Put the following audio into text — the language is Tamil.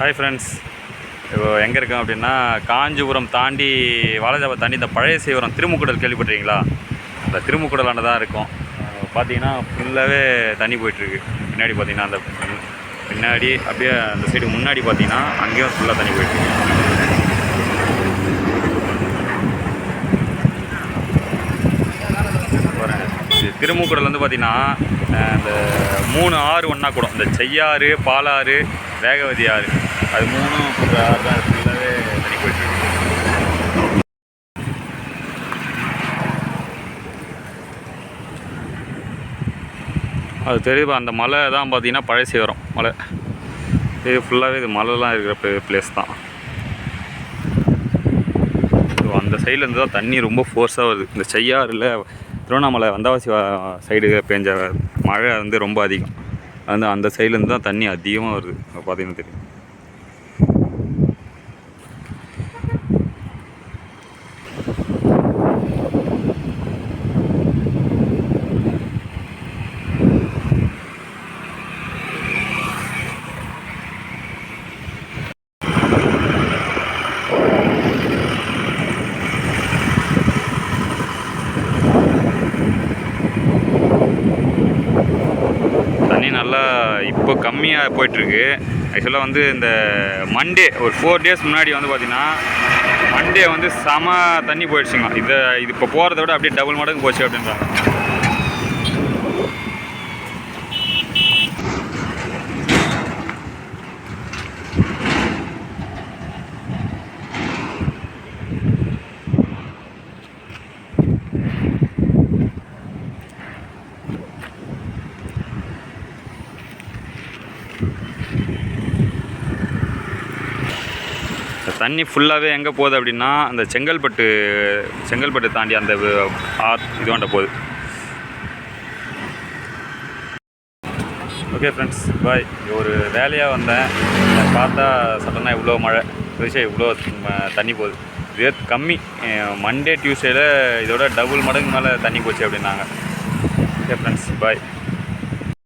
ஹாய் ஃப்ரெண்ட்ஸ் இப்போ எங்கே இருக்கோம் அப்படின்னா காஞ்சிபுரம் தாண்டி வாலாஜாபா தாண்டி இந்த பழைய சீவரம் திருமுக்குடல் கேள்விப்பட்டிருக்கீங்களா? அந்த திருமுக்குடலாண்ட தான் இருக்கும். பார்த்தீங்கன்னா ஃபுல்லாகவே தண்ணி போயிட்டுருக்கு. பின்னாடி பார்த்தீங்கன்னா அந்த பின்னாடி அப்படியே அந்த சைடு முன்னாடி பார்த்தீங்கன்னா அங்கேயும் ஃபுல்லாக தண்ணி போயிட்டுருக்கு. திருமுக்குடல் வந்து பார்த்திங்கன்னா இந்த மூணு ஆறு ஒன்றா கூடும். இந்த செய்யாறு பாலாறு வேகவதி ஆறு. அது மூணும் தான் ஃபுல்லாகவே தண்ணி போயிட்டு அது தெரியுது அந்த மலை தான் பார்த்தீங்கன்னா பழசி வரும் மலை. இது ஃபுல்லாகவே இது மலைலாம் இருக்கிற பிளேஸ் தான். ஸோ அந்த சைட்லேருந்து தான் தண்ணி ரொம்ப ஃபோர்ஸாக வருது. இந்த செய்யாறில் திருவண்ணாமலை வந்தவாசி சைடு பெஞ்ச மழை வந்து ரொம்ப அதிகம். அந்த அந்த சைட்லேருந்து தான் தண்ணி அதிகமாக வருது பார்த்திங்கன்னா பார்த்தீங்கன்னா தெரியும். நல்லா இப்போ கம்மியாக போயிட்டுருக்கு. ஆக்சுவலாக வந்து இந்த மண்டே ஒரு ஃபோர் டேஸ் முன்னாடி வந்து பார்த்திங்கன்னா மண்டே வந்து செம தண்ணி போயிடுச்சுங்க. இதை இது இப்போ போகிறத விட அப்படியே டபுள் மடங்கு போச்சு அப்படின்றாங்க. இந்த தண்ணி ஃபுல்லாகவே எங்கே போகுது அப்படின்னா அந்த செங்கல்பட்டு செங்கல்பட்டு தாண்டி அந்த ஆத் இதுவாண்ட போகுது. ஓகே ஃப்ரெண்ட்ஸ் பாய் ஒரு வேலையாக வந்தேன். பார்த்தா சடனாக இவ்வளோ மழை விஷயம் இவ்வளோ தண்ணி போகுது. இதே கம்மி மண்டே டியூஸ்டேயில் இதோட டபுள் மடங்கு மேலே தண்ணி போச்சு அப்படின்னாங்க. Okay friends bye